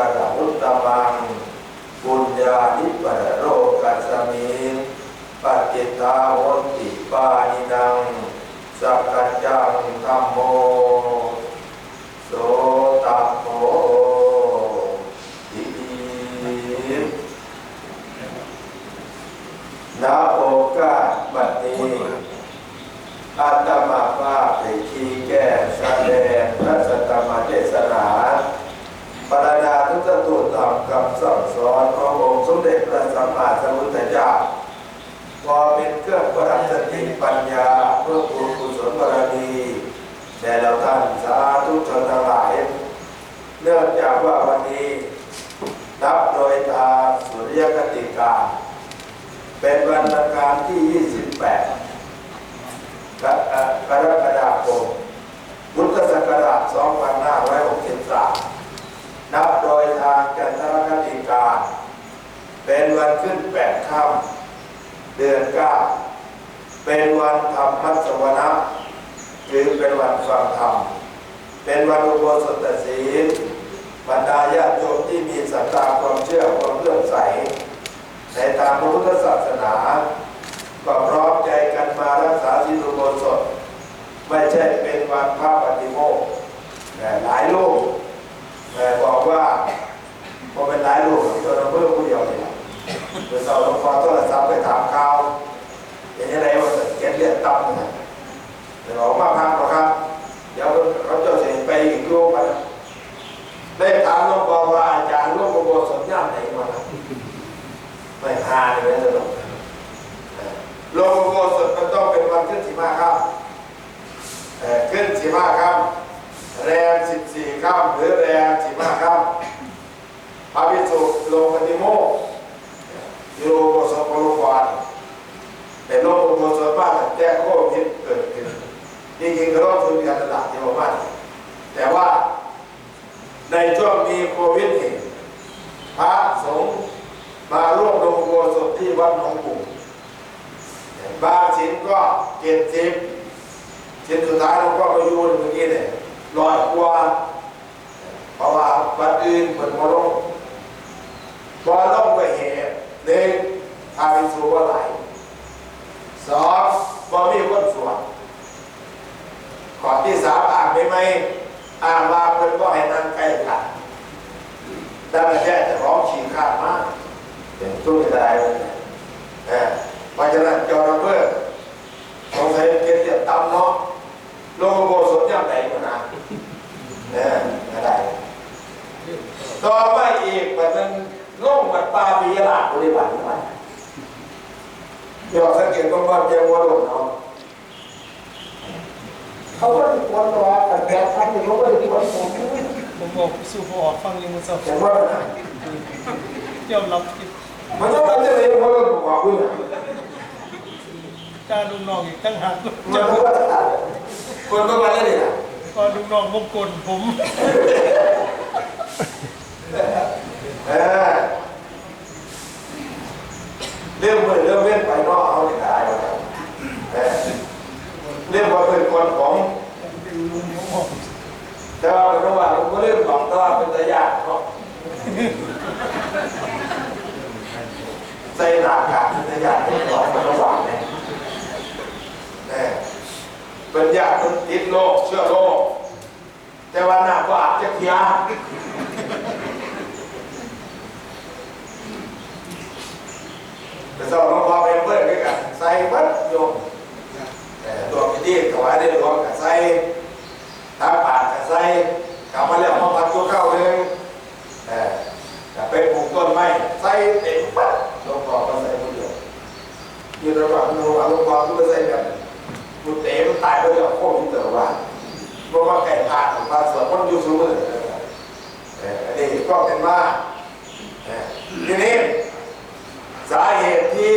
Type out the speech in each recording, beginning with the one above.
กะระอุตตมังบุญญาณิปะโรกัสมิงปฏิตาโหติปานินังสักกัจจังธัมโมโสตัมโมอิณโอกาสบัดนี้อาตมาภาพได้ชี้แก้แสดงพระสัตตมเทศนา ปรดาทุกตูตามคำสั่งสอนขององค์สมเด็จพระสัมมาสัมพุทธเจ้าพอเป็นเครื่องประดับสติปัญญาเพื่อบุญกุศลบารมีแด่เราท่านสาธุชนทั้งหลายเนื่องจากว่าวันนี้นับโดยทาสุริยคติกาเป็นวันอังคารที่ 28 กรกฎาคมพุทธศักราช 2563 นับโดยทางจันทรคติการ เป็นวันขึ้นแปดค่ำเดือนเก้าเป็นวันธรรมมัสวนะหรือเป็นวันฟังธรรม เป็นวันอุโบสถศีลบรรดาญาติโยมที่มีศรัทธาความเชื่อความเลื่อมใส ในทางพระพุทธศาสนาก็พร้อมใจกันมารักษาศีลอุโบสถ ไม่ใช่เป็นวันพระปฏิโมกข์แต่หลายโลก แต่บอกว่าพอเป็นหลายลูกตัวเราเพิ่มผู้เดียวเนี่ยเมื่อเราลงคอโทรศัพท์ไปถามเข่าวเป็นยังไงว่าเก็ดเลือดต่ำเนี่ยเดี๋ยวออกมาพักหรอครับ เดี๋ยวเขาจะเสียไปอีกลูกมันได้ถามหลวงพ่อว่าอาจารย์หลวงพ่อโบสถย่านไหนมาไม่หาเลยนะหลวงโลงอุโบสถมันต้องเป็นวันขึ้นสิบห้าค่ำเอ่อขึ้นสิบห้าค่ำ แรมสิบสี่ค่ำหรือแรมสิบห้าค่ำพระภิกษุลงปฏิโมกข์อยู่โลงอุโบสปรวานแต่โลงอุโบสถบ้านแต่โควิดเกิดขึ้นจริงๆก็ต้องฝึกการตลาดที่บ้านแต่ว่าในช่วงมีโควิดนี่พระสงฆ์มาร่วมลงโบสถที่วัดหนองปู่บางชิ้นก็เจ็ดสิบชิ้นสุดท้ายหลวงพ่อประยูนเมื่อกี้เนี่ย ร้อยกว่าเพราะว่าวัดอื่นเปิดมาลงพอลงไปเหตุหนึ่งพาไปสู่ว่าไหลสองบ่มีคนสวดข้อที่สามอ่านไปไหมอ่านมาเพิ่นก็ให้นั่งใกล้กันดังนั้นแค่จะร้องฉี่ขาดมากเป็นตู้ไม่ได้เลยเออ เพราะฉะนั้นจอระเบิดสงสัยเกียรติต่ำเนาะโลกโบสถย่ำไหนกว่านะเนี่ยอะไรต่อไปอีกวันนึงโลกมันปลาปีหลาดบริบัติที่มันเดี๋ยวสังเกตว่าบ้านเจ้าวัวหลงเนาะ เขาก็ได้ควรตัวแต่แกทำอยู่เขาก็ได้ควรผม ผมบอกสู่พอออกฟังยังมันสอบ เห็นว่า ยอมรับผิด มันต้องการจะเรียนวัวหลงบอกคุณ จ้าลูกน้องอีกตั้งหาก มันรู้ว่าคนก็มาเล่นนี่นะ ก็ลูกน้องผมกลผม เออเรื่องมือเรื่องเว้นไปนอกเขาไม่ได้หรอกเออเรื่องว่าเป็นคนของ ผมบอก แต่ว่าเป็นว่าผมก็เรื่องบอกว่า เป็นตายากเนาะใส่หน้ากากเป็นตายากที่หลอกมันระหว่างเนี่ยเออเป็นยากเป็นติดโรคเชื้อโรคแต่ว่าหน้าก็อาจจะเทียแต่สำหรับหลวงพ่อเป็นเพื่อนด้วยกันใส่วัดโยมแต่ตัวพิธีถวายได้หลวงกับใส่ทางปากกับใส่กลับมาแล้วมาพัดตัวเข้าเออ กับไปปลูกต้นไม้ใส่เต็มปัดหลงพ่อก็ใส่คนเดียวยู่ระหว่างหลวงพ่อหลงพ่อก็ใส่แบบมุดเตะมันตายไปแล้วโคตรที่เต๋อว่าเพราะว่าไก่พาของพาสวนมันอยู่สูงเลยอันนี้ก็เป็นว่าทีนี้สาเหตุที่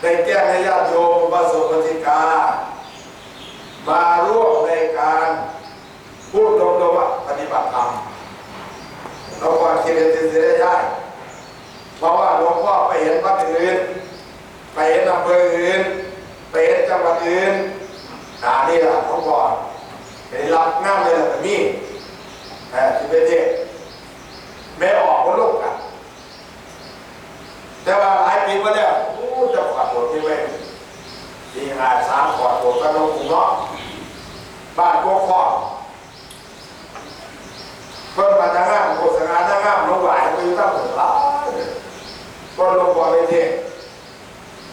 ได้แจ้ให้ญาติโยมพระสงฆ์ปฏิกามาร่วมในการพูดตรงๆว่าปฏิบัติธรรมเราความคิดเห็นจะได้ได้ เพราะว่าหลวงพ่อไปเห็นวัดอื่น ไปเห็นอำเภออื่น ไปเห็นจังหวัดอื่นอ่านี่แหละหลวงพ่อเห็นรับงานเลยแหละแต่มีเออที่เป็นเด็กแม่ออกคนลูกกัน แต่ว่าหลายปีมาแล้วโอ้จะขอดโบสถ์ที่เว้ยปีหาสามขอดโบสถ์กันลงกรุงเนาะบ้านพวกข้อเพิ่นมาทางงานโฆษณาทางงานลงหลายไปอยู่ตั้งหมดหลาย ก็ลงบ่อไปเทศ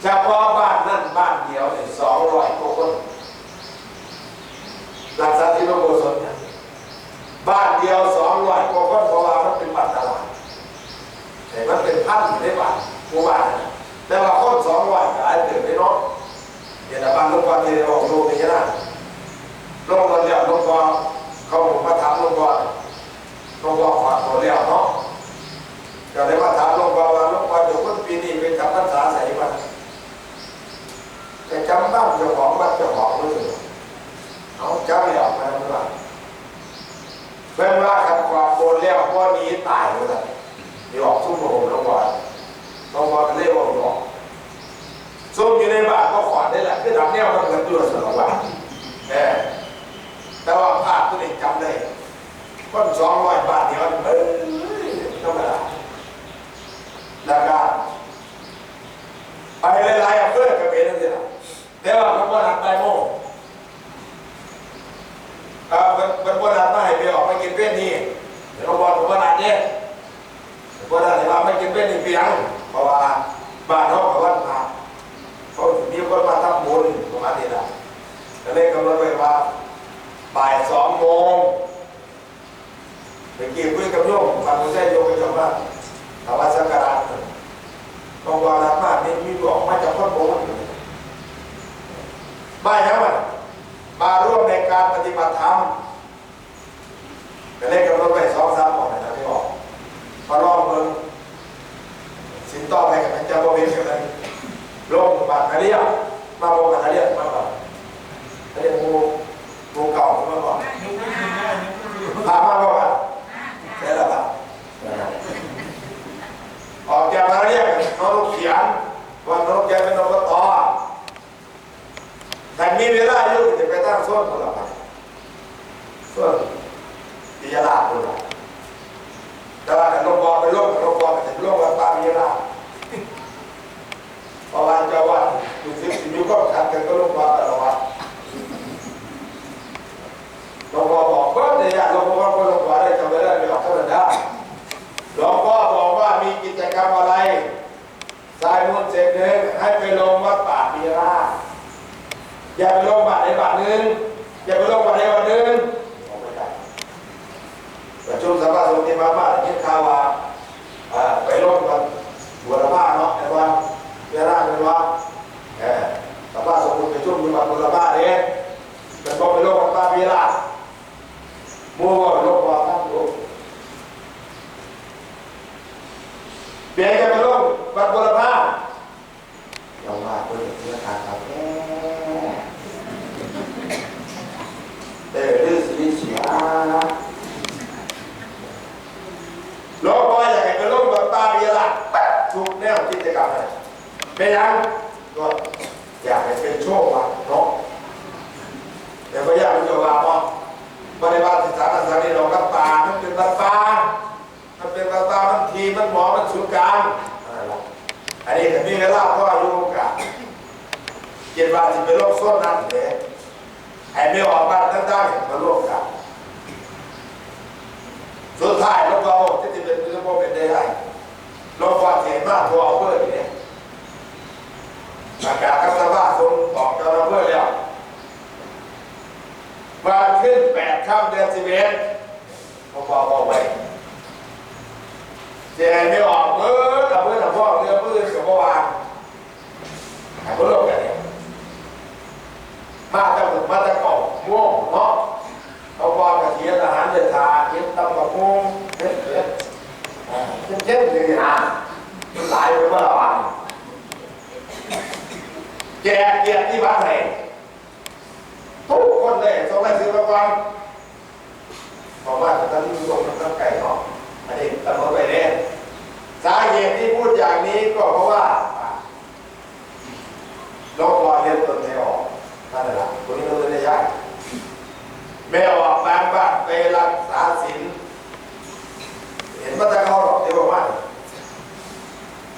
เฉพาะบ้านนั่นบ้านเดียวเนี่ยสองร้อยกว่าคนหลักษาที่พระโบสถเนี่ยบ้านเดียวสองร้อยกว่าคนเพราะว่ามันเป็นบ้านตลาดแต่มันเป็นพันอยู่ในบ้านหมู่บ้านนะแต่ว่าคนสองร้อยหลายเติมไปเนาะเดี๋ยวบ้านลูกบอลที่เราลงในยะนะลงมาแล้วลงบอลเขาผมมาถามลงบอลลงบอลขอดตัวแล้วเนาะก็เลยมาถามลงบอลว่า พรรษาใส่บ้าแต่จำบ้านเจ้าของบ้านเจ้าของรู้สึกเอาจำแล้วมาทำไมเพิ่นว่าขัดความโกนแล้วก็หนี้ตายเลยมีออกซุ่มโหมลงบอลลงบอลเรียกว่าออกซุ่มอยู่ในบ้านก็ขวานได้แหละคือทำแนวมันเกิดอยู่สองบ้านเออแต่ว่าภาพตัวเองจำได้คนสองร้อยบาทเดียวเฮ้ยธรรมดาแล้วก็ ไปหลายๆอำเภอก็เป็นนั่นสิละแต่ว่ามันบ่นัดไปโม่อ่าเป็นเป็นบ่นัดมาให้ไปออกไปกินเป็นนี่เดี๋ยวเราบอกผมว่านัดเนี่ย ว่าได้ว่าไม่กินเป็นเพียงเพราะว่าบ้านเขากับวัดมาเขามีคนมาทำบุญประมาณนี้นะก็เลยกำหนดไว้ว่าบ่ายสองโมงไปกี่คุยกับโยมฟังคุณแม่โยมไปจำว่าถวายสักการะต้องวางรับมากนี่มีบอกมาจากคนโบราณบ่ายครับมันมาร่วมในการปฏิบัติธรรมก็เลยกำหนดไว้สองสามหมอนะที่บอก พอรอบเมืองสินต่อไปกับมันจะบริเวณกันลงบาดนาเรียมาบอกบาดนาเรียมาบอกนาเรียงูงูเก่ามาบอก ยกมือขึ้นได้ยกมือขึ้น พามาบอกว่าใช่แล้วปะออกจากนาเรียน้องลูกเขียนว่าน้องแกเป็นนกต่อ แต่มีเวลาอยู่จะไปตั้งส้นคนละไปส้นที่ยลาคนละแต่ว่าแต่ลงบอไปลงลงบอไปถึงลงวัดป่ามีราพราะว่าเจ้าวัดอยู่สิบสิบยุคก็ขัดกันก็ลงบอแต่ละวัดลงบอบอกว่าเนี่ยลงบอก็ลงบอได้จำไม่ได้ไม่ออกเท่านั้นได้หลวงพ่อบอกว่ามีกิจกรรมอะไรสายมุ่นเสร็จหนึ่งให้ไปลงวัดป่ามีรา อย่าไปลงบัตรในบัตรหนึ่งอย่าไปลงบัตรในบัตรหนึ่งออกไม่ได้ประชุมสภาสงฆ์ที่มาบ้านที่ข่าวว่าไปร่วมกันบัวผ้าเนาะไอ้วันเวลาเป็นว่าเออสภาสงฆ์ประชุมมีวันบัวผ้าเนี่ยเป็นบอไปร่วมกันป้าเวลามัวว่าร่วมว่าตั้งรูเบียร์จะไปร่วมวันบัวผ้าอย่าว่าคนเพื่อทางครับแน่เออเรื่องสิเสีย หลวงพ่ออยากให้ไปลงกับตาเบียร์ละทุ กแนวกิจกรรมเลยเป็นยังก็อยากให้เป็นโชคว่ะเนาะแต่ก็อยากจะว่าว่าบริวารศึกษาทางสารีเรากับตามันเป็นตาตามันเป็นตาตามันทีมันหมอมันศูนย์กลางอะไรล่ะอันนี้แต่มีเวลาก็อายุโอกาสเจ็ดวันที่ไปโลกส้นนั่นเด้ไอ้ไม่ออกบ้านตั้งๆมาโลกกันสุดท้ายเราก็จะเป็นเรื่องว่าเป็นได้ ได้เราฟังเห็นมากทัวเอาเพื่อนเนี่ยอากาศกัสบ้าทรงบอกกับเราเพื่อแล้ววันขึ้นแปดค่ำเดือนสิบเอ็ดเขาบอกเอาไว้เจไม่ออกเออกับเพื่อนกับพ่อเรือเพื่อนกับพ่อวางหาเพื่อนกันเนี่ยมาจากหมู่มาจากเกาะม่วงเนาะเขาบอกกับเทียนอาหารเดือดทาเทียนตำกับพุงเช็ดเช็ด เช็ดเช็ดเลยนะมันหลายไปเมื่อวานแจกเกียรติบ้านไหนทุกคนเลยส่งหนังสือมาก่อนบอกว่าตอนนี้ส่งน้ำไก่เนาะอันนี้ตำรวจไปเนี่ยสาเหตุที่พูดอย่างนี้ก็เพราะว่าลงรอเรียนตนไม่ออกนั่นแหละคนนี้เราเลยได้ยากไม่ออกบางบ้านไปรักษาศีล เห็นว่าจะเข้าหรอกเดี๋ยวว่า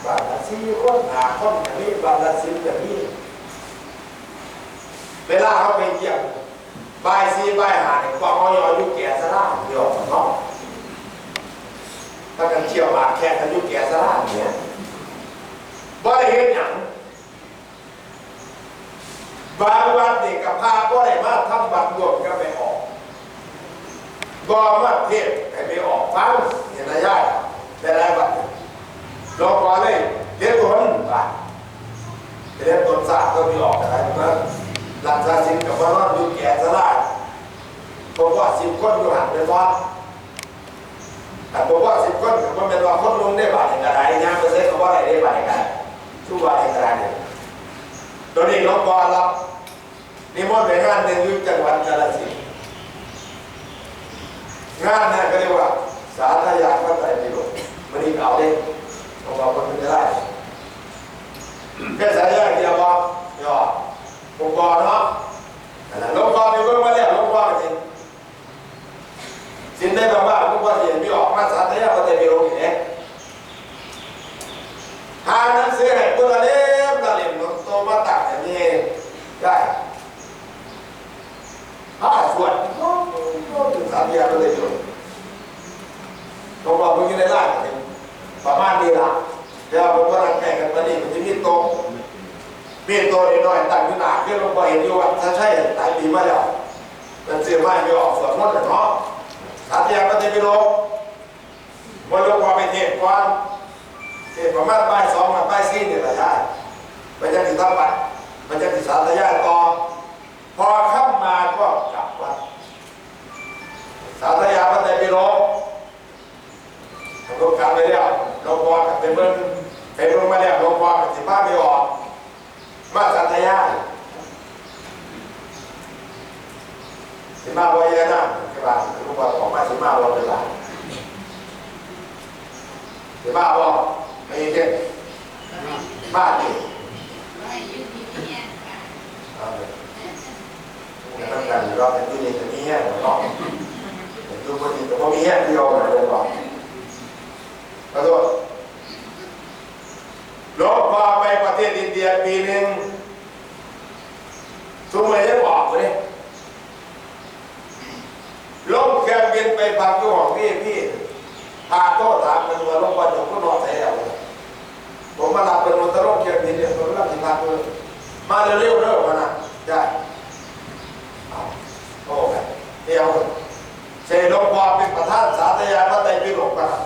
บ้านละสี่คนหาคนอย่างนี้บ้านละสิบอย่างนี้เวลาเขาไปเยี่ยมบายซีบายหาเนี่ยกองออยยุแก่สลาเดียวเนาะถ้ากันเชี่ยวมาแค่กันยุแก่สลาเนี่ยบ่ได้เห็นอย่างบางวันเด็กกับพาบ่ได้มาทำบัตรรวมก็ไปออกบอมาเทศ ให้ไปออกฟังเห็นระยะแต่ละบัดรอก่อนเลยเรียนตัวนั้นไปเรียนตัวศาก็มีออกอะไรมาหลังจากสิ่งกับว่านอนอยู่แก่สลายผมว่าสิบคนอยู่หันไปฟ้าแต่ผมว่าสิบคนกับว่าเป็นว่าคนลงได้บาทอย่างไรงานไปเซ็ตกับว่าอะไรได้บาทกันทุกบาทอะไรเนี่ยตัวนี้น้องบอลรับนิมนต์ไปงานหนึ่งอยู่จังหวัดกาฬสินธุ์ งานนั่นก็เรียกว่า สาธยายพระไตรปิฎกมันนี่เอาเด้ของเราคนไม่ได้แค่สาธยายเดียวว่าย่อผมบอกเนาะและหลวงพ่อมีเพิ่งมาแล้วหลวงพ่อจริงสินได้แบบว่าหลวงพ่อสิมีออกมาสาธยายพระไตรปิฎกอย่างนี้หาหนังสือให้ตัวเล่มละเล่มโตมาตักอย่างนี้ได้ถ้าส่วดก็ ถึงสามยาก็เลยจบตรงเราเพิ่งได้ร่างกันประมาณนี้ละเดี๋ยวผมก็รังแข่งกันมานี่มันจะมีโตมีโตนิดหน่อยตั้งขึ้นหนาขึ้นลงไปเห็นอยู่ว่าถ้าใช่ตายปีมาแล้วมันเสียไม่ไม่ออกสวดมนต์เนาะสาธยาก็จะไปลงมันลงคว่าไปเทศก่อนเทศประมาณบ่ายสองมาบ่ายสี่เนี่ยละยายมันจะติดตั้งไปมันจะติดสาธยายต่อพอข้ามมาก็กลับวัดายพระไตรปิฎกผมก็กลับไปแล้วหลวงพ่อกับเป็นเมื่อเป็นเมื่อมาแล้วหลวงพ่อกับสิบ้าไม่ออก มาสาธยายสิมาวัยนะที่บ้านหลวงพ่อบอกมาสิมาวันเวลาสิมาบอกไม่เก่งมาดิเอาเลย จะต้องการรอบเป็นตู้เย็นจะมีแห้งหรือเปล่าเป็นตู้ค นนี้แต่ว่าหมีแห้งเดียวนะเลยบอกขอโทษลบพาไปประเทศอินเดียปีหนึ่งทุกเมื่อยังบอกเลยลงเครื่องบินไปพักที่ห้องพี่พี่พาโต้ถามมันว่าลงวันจบก็นอนใส่แล้วผมมาหลับเป็นมอเตอร์ลงเครื่องบินเนี่ยผมรับที่พักเลยมาเร็วๆเร็วมานะได้โอ้ยเดี๋ยว เชยหลวงพ่อเป็นประธานสาธยายพระไตรปิฎกนะครับ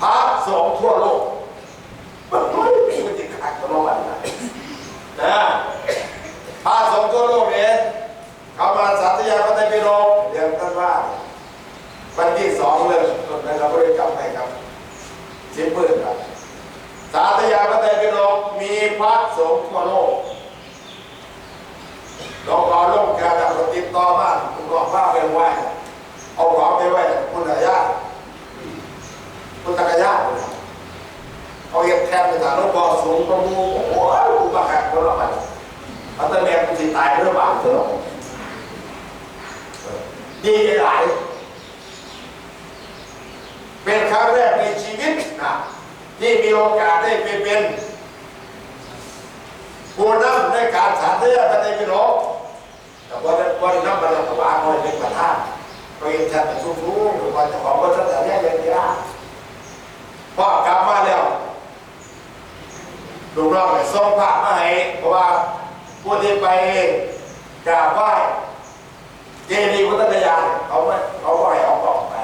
พระสงฆ์ทั่วโลกมันไม่มีมันจะขาดกันมาวันะนะพระสงฆ์ทั่วโลกเนี่ยเขามาสาธยายพระไตรปิฎกเรียนท่านว่าวันที่สองเลยนะครับบริกรรมให้ครับสิบหมื่นครับสาธยายพระไตรปิฎกมีพระสงฆ์ทั่วโลก ลองรอลงแกจะติดต่อมาคุณรอผ้าไปไว้เอาของไปไว้คุณตายาคุณตากายาเอาเก็บแทนไปถามลูกบอสูงประมูโอ้ยลูกบ้าแขกคนละมันอันตรายคุณสิตายเรื่องบาปเถอะดีหลายเป็นครั้งแรกในชีวิตนะที่มีโอกาสได้ไปเป็นผู้นำในการสาธยายพระไตรปิฎก แต่ว่าว่าได้นำบรรลุวาคอยเป็นประธานเห็นชัดแต่ชุ่มชุ่มหรือว่าจะของก็ชัดแต่แยกอย่างนี้ละพอกลับมาแล้วลูกน้องเนี่ยส่งพระมาให้เพราะว่าผู้ที่ไปกราบไหว้เจดีย์พุทธคยาเขาไม่เขาก็ให้เอากล่องไป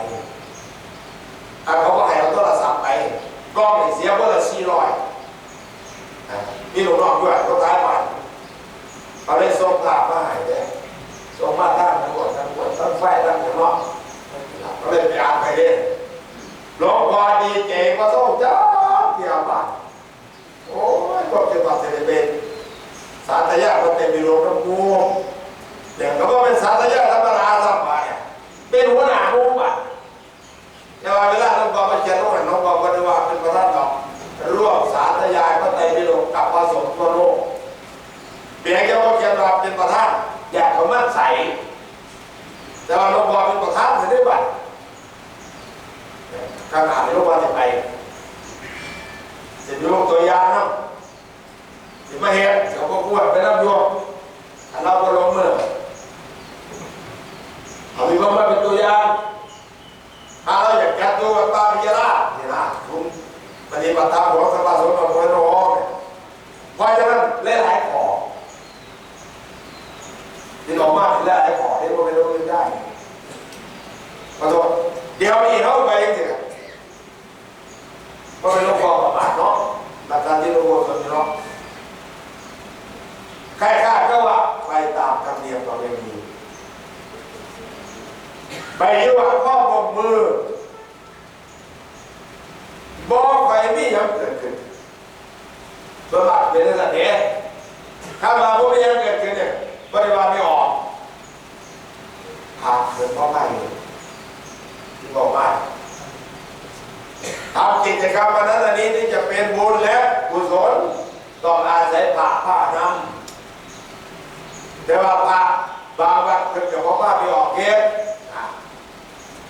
อ่เขาก็ให้เอาโทรศัพท์ไปกล้องเนี่ยเสียเบอร์สี่ร้อยมีลูกน้องด้วยก็ท้ายมา เขาเลยส่งพระมาให้เนี่ยส่งมาทั้งทั้งหมดทั้งหมดทั้งไฟทั้งข้างนอก็เลยไปอ่านไปเล่นหลวงพ่อดีเจก็ส่งจ้าเที่ยวบ้านโอ้ยก็เป็นว่าเซเลเบนสาธยาก็เต็มมีโรงน้ำมูกอย่างก็เป็นสาธยาธรรมดาสัมมาเนี่ยเป็นหัวหน้าหมู่อะแต่ว่าเวลาน้องบอมาเขียนน้องหันน้องบอกว่าได้ว่าเป็นประธานดอกร่วมสาธยายก็เต็มมีโรงกับผสมทั่วโลกเพียงแค่ว่า เป็นประธานอยากเขามั่นใส แต่ว่าน้องบอกเป็นประธานถึงได้บัตรขนาดนี้น้องบอกจะไปสิยกตัวอย่างเนาะสิมาเห็นเขาก็พูดไปรับโยมเราก็ลงมือเอามีความมาเป็นตัวอย่างถ้าเราอยากแก้ตัวตาพิจารณานี่ยนะคุณปฏิบัติธรรมของสมาสมของพระน้องเพราะฉะนั้นหลายของ ที่ออกมาเป็นเล่นหลายของที่าไม่รู้เรื่องได้ขอโทษเดี๋ยวนี้เขาไปจริงๆก็เป็นโรคคอประมาทเนาะหลักการที่เราบอกกันเนาะใครคาดก็ว่าไปตามธรรมเนียมประเพณีไปที่ว่าข้อปกมือบอกใครไม่ยังเกิดขึ้นส่วนมากเป็นสัตว์เนี่ยถ้ามาพวกไม่ยังเกิดขึ้นเนี่ย บริวารไม่ออกขาดเกินพ่อไม่ที่บอกว่าทำกิจกรรมวันนั้นอันนี้ที่จะเป็นบุญและกุศลต้องอาศัยพระผ้านำแต่ว่าพระบางวัดเพิ่งจะพอพระไปออกเกณฑ์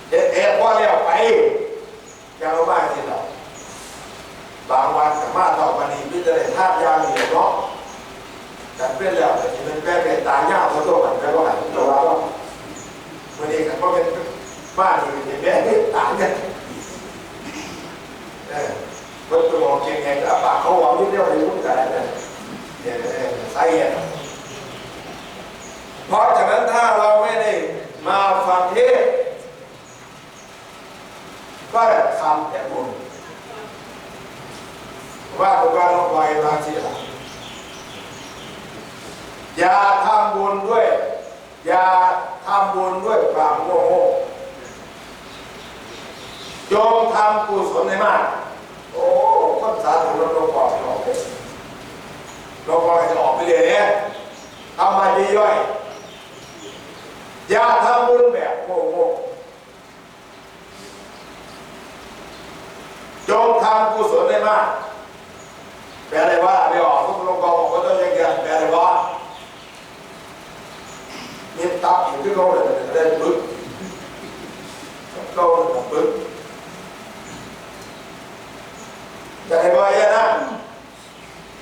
เฮ็ดเฮ็ดพ่อเลี้ยวไปยังเอาบ้านที่เราบางวันสามารถต่อมานีพิจารณาธาตุยาเหนียวเนาะ แต่เป็นแล้วแต่ที่เป็นแป้เป็นตาเงาเขาตัวมันแปลว่าอะไรตัวเราวันนี้กันก็เป็นบ้านที่เป็นแป้เป็นตาเนี่ยเออวัตถุมงคลไงก็ปากเขาหวังที่เรียกว่ายุ่งกันนะเนี่ยใส่เนี่ยเพราะฉะนั้นถ้าเราไม่ได้มาฟังเทศก็ทำแต่บุญว่าตัวการลงไปบางทีละ อย่าทำบุญด้วย อย่าทำบุญด้วยความโง่โง่โยมทำกุศลในมาก โอ้ภาษาถึงเราลงปอดออกเลยลงปอดจะออกไปเลยเนี่ยทำมาดีย่อยอย่าทำบุญแบบโง่โง่จงทำกุศลได้มากแปลอะไรว่าไม่ออกทุกลงกองบอกว่าต้องยังไงแปลอะไรว่ามีตับอยู่ที่เขาเลยเดินปึ๊บเขาปึ๊บจะให้ว่า อย่างนั้น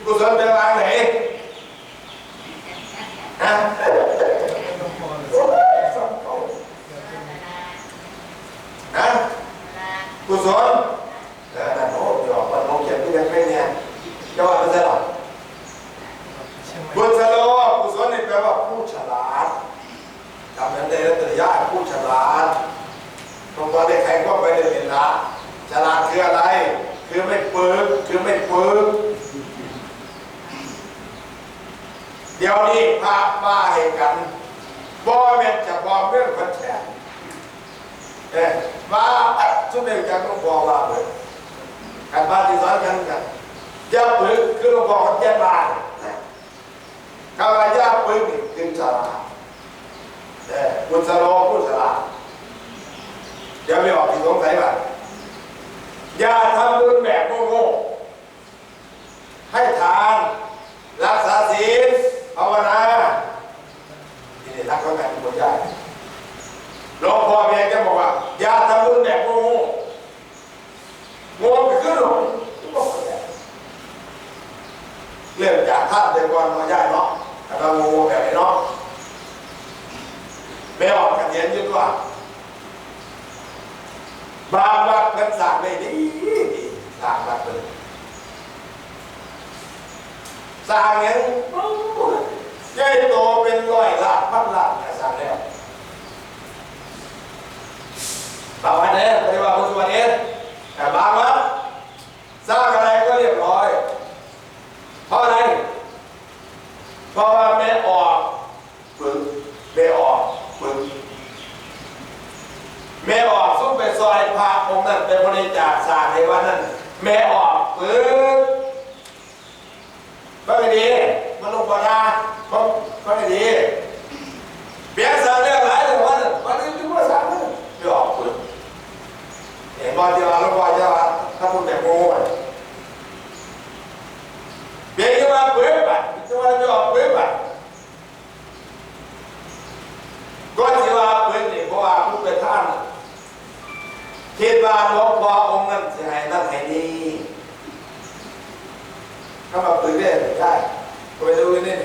กุศลเป็นวางไหนฮะฮะกุศลเออนั่นโอ้ยออกมาลงเขียนที่ยังไม่เนี่ยจะว่าเป็นอะไรหรอบุญสโลกุศลนี่แปลว่าผู้ฉลาดทำนั้นได้แล้วแต่ยากผู้ฉลาดตรงตอนได้ใครก็ ไปเรียนละฉลาดคืออะไร คือไม่ปึกคือไม่ปึกเดี๋ยวนี้พามาให้กันบ่แม่นจะบอกเรื่องคนแช่เอ๊ะมาชุดเดียวกันก็บอกว่าเลยกันบ้านที่สอนกันกันอย่าปึกคือเราบอกกันแย่บ้านคำว่าอย่าปึกนี่คือฉลาดแต่คุณสโลผู้ฉลาเดี๋ยวไม่ออกที่สงสัยบ้าง อย่าทำบุญแบบโง่ๆให้ทาน รักษาศีลภาวนาที่นี่รักเขาแบบคนยากหลวงพ่อเมียแกบอกว่า อย่าทำบุญแบบโง่ๆโง่ไปขึ้นหรอกเรื่องจากท่านเดินก่อนมาย่าเนาะแต่เราโง่แบบไหนเนาะไม่ออกกันเย็นอยืดว่า บางวัดเพิ่นสร้างได้ดีดีสร้งวัดเพิ่นสร้างเงี้ยใหญ่โตเป็นร้อยล้านพันล้านแต่สร้างแล้วเราอันเนี้ยไปว่าปัจจุบันเนี้ย เป็นบริจาคสตร้างในวันนั้นแม่ออกปึกก็ไม่ดีมันลงบาราก็ก็ไม่ดีเปียกสางเรื่องหลายแต่วันวันนี้ถึงว่าสร้างเลยไม่ออกปึกเห็นบอลที่ว่าลูกบอลที่ว่าถ้าพูดแบบโง่เบียร์มาปิดบัตรจะว่าจะออกปิดบัตรก็ที่ว่าเปิดนี่เพราะว่าผู้เป็นท่าน คิดว่าหลวงพ่อองค์นั้นจะให้นั่นให้นี่ถ้ามาเปิดได้ใช่ไปดูนี่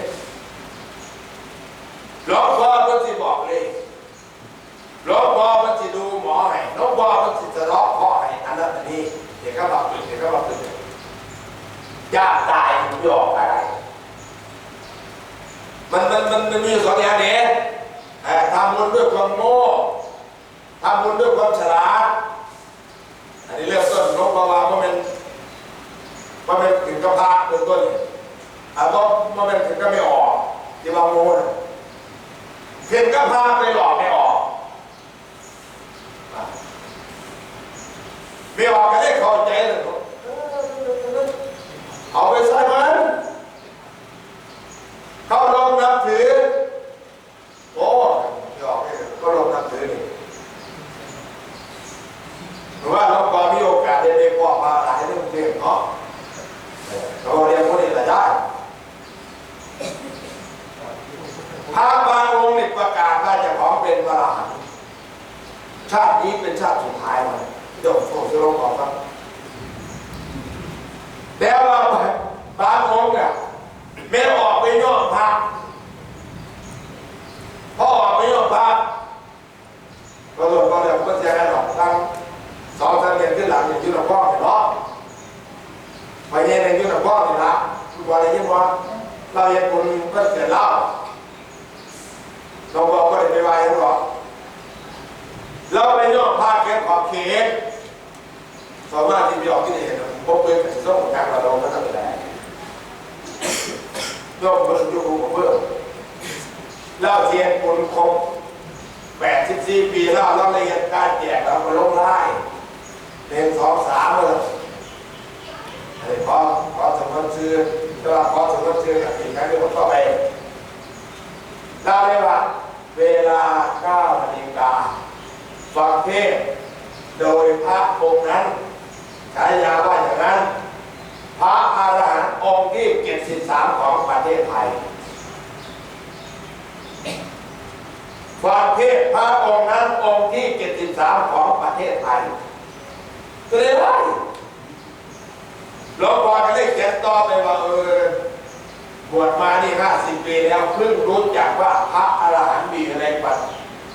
หลวงพ่อก็จะบอกเลยหลวงพ่อมันจะดูหมอให้หลวงพ่อมันจะจะล็อกคอให้อันนั้นอันนี้เดี๋ยวก็มาเปิดเดี๋ยวก็มาเปิด ยากตายมันไม่ออกอะไร มันมันมันมันมีอยู่สองอย่างนี้เอ่อทำบุญด้วยความโง่ทำบุญด้วยความฉลาด อันนี้เรื่องต้นนกปลาวาเพราะมันมันเป็นถึงกระพาเป็นต้นนี่อะเพราะมันเป็นถึงก็ไม่ออก ที่ว่าโง่น่ะถึงกระพาไปหลอกไม่ออกอะไม่ออกก็ได้เข้าใจเลย เอาไปใส่มันเขาลงนับถือ โอ้ยออกไปก็ลงนับถือนี่หรือว่าเราพอมีโอกาสได้ไปพอมาหลายเรื่องเรื่องเนาะ เราเรียนพวกนี้แหละได้พระบางองค์นี่ประกาศว่าจะของเป็นพระอรหันต์ชาตินี้เป็นชาติสุดท้ายมันเดี๋ยวโฟกัสลงก่อนครับแต่ว่าบางองค์เนี่ยไม่ออกไปย่อพระพอออกไปย่อพระก็หลวงพ่อเดี๋ยวก็จะให้หรอกทั้งสองสามเดือนขึ้นหลังอย่างยืนหลวงพ่อเห็นเนาะ ไปเย็นในยืนหลวงพ่อนี่ละคุณว่าอะไรยิ่งวะเราเย็นคุณก็เสียเล่าหลวงพ่อกก็ได้ไปไหว้หรอกเราไปย่อพระแค่ขอบเขตสามารถที่จะออกที่ไหนี่พบเพื่อนส่งการมาลงก็ต้องได้ย่อมเพิ่มยุคของเพิ่มเล่าเทียนปุนครบ84ปีแล้วเราเอียดการแจกเราไปลงไล่เรียนสองสามเลย ไอ้พอพอสมมติชื่อจะว่าพอสมมติชื่ออีกครั้งหนึงผมก็ไปเล่าเลยว่าเวลา9นาฬิกาฟังเทศโดยพระองค์นั้นฉายาว่าอย่างนั้น พระอารหันต์องค์ที่73ของประเทศไทยความเทศพระองค์นั้นองค์ที่73ของประเทศไทยเลยได้ หลวงพ่อก็เลยเขียนต่อไปว่าเออบวชมานี่50ปีแล้วเพิ่งรู้จักว่าพระอรหันต์มีอะไรปัด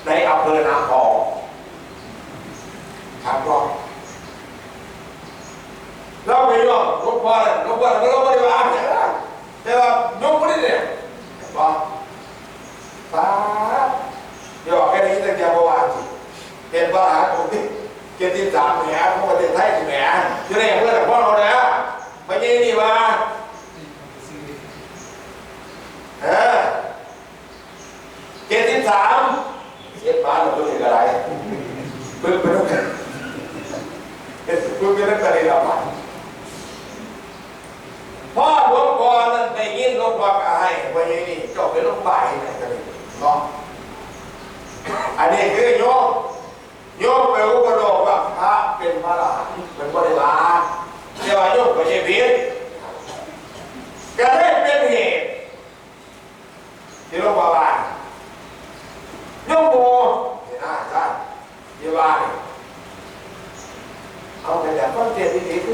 ในอำเภอนาพองถามก่อนเราไม่ยอมลูกพ่อเลยลูกพ่อเราไม่ได้ว่าอ่านอย่างนั้นแต่ว่ายกไม่ได้เนี่ยบอกป้าเดี๋ยวแค่นี้ตั้งแต่เมื่อวานสิเห็นว่าหาผมที่เกียรติสามแหมของประเทศไทยแหมที่ไหนเพื่อนพ่อเราเนี่ยไม่ใช่นี่มาเออเกียรติสามเสียบ้านเราตัวเองอะไรเพิ่งไปต้องกัน คุณก็ได้ไปแล้วมั้งพ่อหลวงพ่อนั่นได้ยินหลวงพ่อก็ให้ไว้นี่เจ้าไปลงไปนะกันเนาะอันนี้คือโยมโยมไปอุปโลกว่าพระเป็นพระอรหันต์เป็นบริวารเจ้าโยมก็จะผิดก็ได้เป็นเหตุที่หลวงพ่อว่าโยมโมที่น่าใช่ที่ว่านี่ เอาไปแบบต้นเจ็ด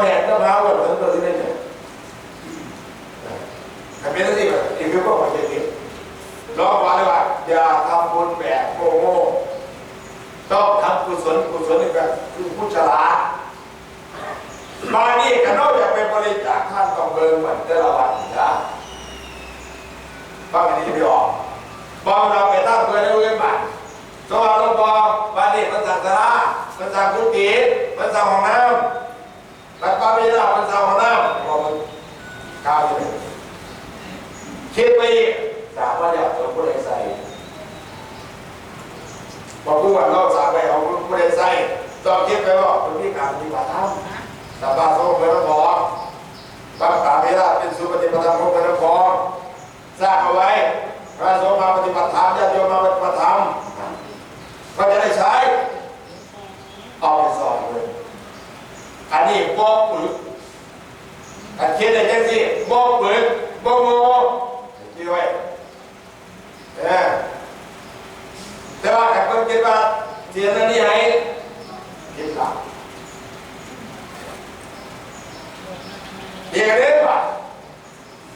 นต์เพราะว่าที่ไหนน้องพอว่าเป็นพระอรหันเลยส่วนมูไปพูดบอกว่ามีพวกมันจะเรียกว่าในย่ายบ้านอ่าก็จะว่าปึกอยู่วันต่อนี่ยังไปบุญบ้านเลยนะส้มพอแห่พ่อแห่ต้องเท้าแบบนั้นตัวที่ได้เนี่ยทำเป็นอะไรแบบอีกคือก็ขอเจ็บนิดรอบว่าเลยว่าอย่าทำบุญแบบโง่ต้องทำกุศลกุศลนี่แบบคือผู้ฉลาดมานี่กันนอกจากเป็นบริจาคท่านต้องเบิงเหมือนแต่ละวันนะบ้างอันนี้จะไม่ออกบองเราไปตั้งเพื่อนในเรื่องบ้านสวัสดีบองบ้านนี้มันสั่งสารามันสั่งกุฏิมันสั่งห้องน้ำ แล้วก็ไม่ได้มันสั่งห้องน้ำบอกมันข้าวอยู่นี่คิดไปสามวันเดียวตัวผู้ใดใส่บอกผู้ว่าเราสามไปเอาผู้ใดใส่ต้องคิดไปว่าเป็นพี่การมีความทำสัมมาสมุทรพรพระตาเมราเป็นสุปฏิปทาของพระพรสร้างเอาไว้พระสงฆ์มาปฏิบัติธรรมญาติโยมมาปฏิบัติธรรมก็จะได้ใช้เอาไปสอน อันนี้บ่ปึกอันคิดได้จังสิบ่ปึกบ่โง่คิดไว้เออแต่ว่าถ้าคนคิดว่าเสียนั่นนี่ให้คิดหลับเด็กเด็กป่ะ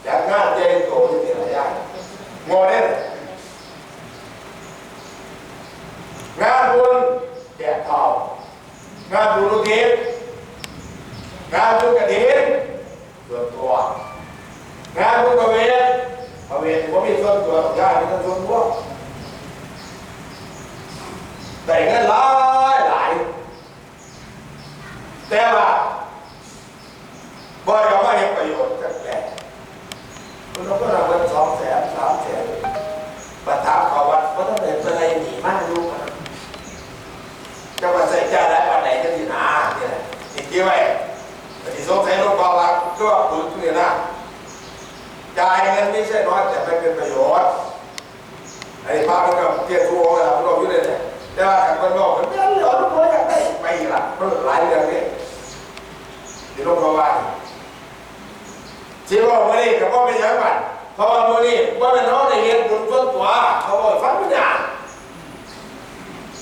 จากงานเจนโตที่ที่ไหนย่างโมเดลงานบุญแจกทองงานบุญลูกทิพย์งานบุญกระถิ่นส่วนตัว งานบุญประเวทประเวทผมมีส่วนตัวญาติมีส่วนตัวแต่เงินหลายหลายแต่ว่า บ่อยเอามาเห็นประโยชน์กันแหละคุณเราก็รับเงินสองแสนสามแสนประทับเขาวัดก็ต้องเดินไปอะไรหนีมากลูกอะจะมาใส่ใจได้วันไหนจะดีนาเนี่ยอีกทีไว้แต่ที่สงสัยลูกบอกว่าก็ปึกเนี่ยนะจ่ายเงินไม่ใช่น้อยแต่ไม่เป็นประโยชน์ไอ้พระมันก็เกียรติทูองค์แล้วพวกเราอยู่เลยเนี่ยแต่ว่าขันมันบอกมันไม่เหลือทุกคนอยากได้ไปละมันหลายเรื่องนี่ที่ลูกเขาว่า ที่ว่ามื่อ นี้กับว่าเป็นยังไงเพราะว่ามื่อนี้ว่าเป็นน้องในเห็นบุญต้นตัวเขาบอกฟังไม่ได้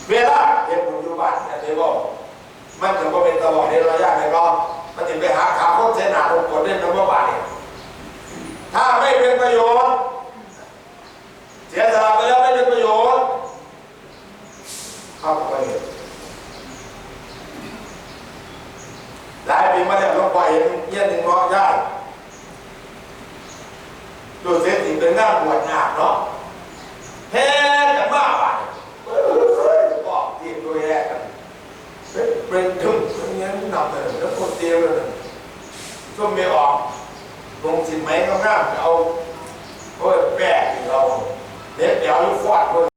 เวลาเห็นบุญอยู่บ้านเนี่ยเดี๋ยวบอกมันจะว่าเป็นตลอดในระยะไหนก็มันจะไปหาขาคนเสนาลงกดเล่นน้ำว่าบาทถ้าไม่เป็นประโยชน์เสียสละไปแล้วไม่เป็นประโยชน์เข้าไปเห็นหลายปีมาแล้วลงไปเห็นเยี่ยนหนึ่งร้อยย่า โดูเสียสิเป็นหน้านบวชหนักเนาะแพ้กันมากอะเฮ้ยบอกทีมด้วยแยกกันเป็นเป็นถึงเป็นเงี้ยหนักเลยแล้วคนเตียวเลยช่วงไม่ออกลงสินไหมก็ง่ามเอาโอ้ยแปะเราเล็บเดี๋ยวฟอดคน